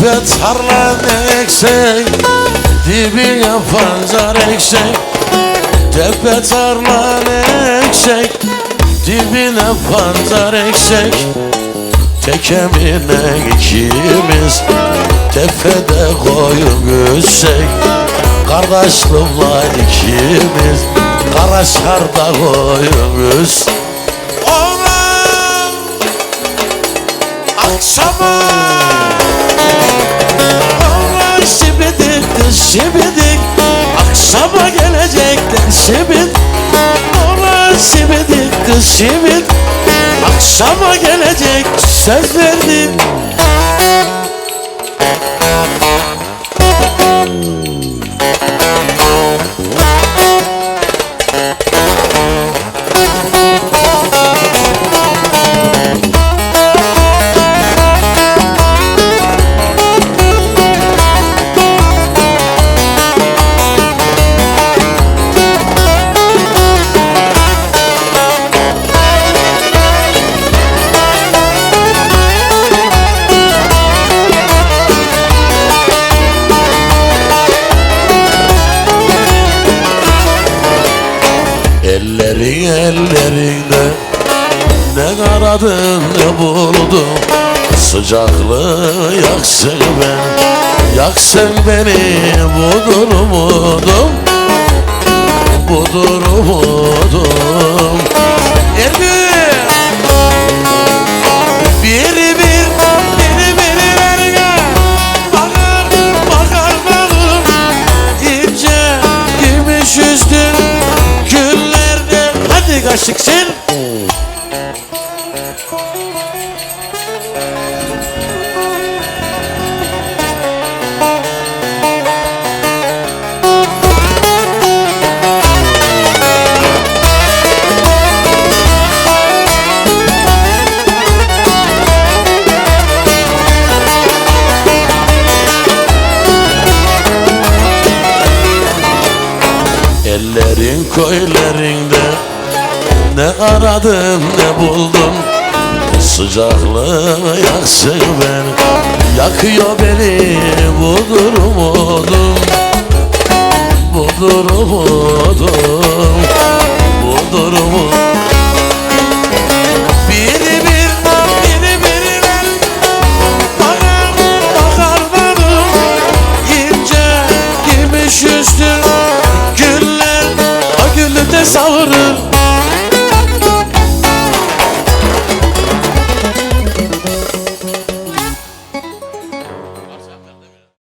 tarla ne eksek Dibine pancar eksek. Tepe tarla ne eksek Dibine pancar eksek Tekemine ikimiz Tepede koyun gütsek Kardeşliğimle ikimiz Karaşarda koyun gütsek Oğlan Akşama kız şibidik Akşama gelecekler şibit Oğlan şibidik kız şibit Akşama gelecek söz verdim ellerinde Ne aradın ne buldun? Sıcaklığı yaksın ben Yaksın beni. Budur umudum Budur umudum Kaşık sen Ellerin koylarında Ne aradın ne buldun Sıcaklığı yaksın beni Yakıyor beni Budur umudum Budur umudum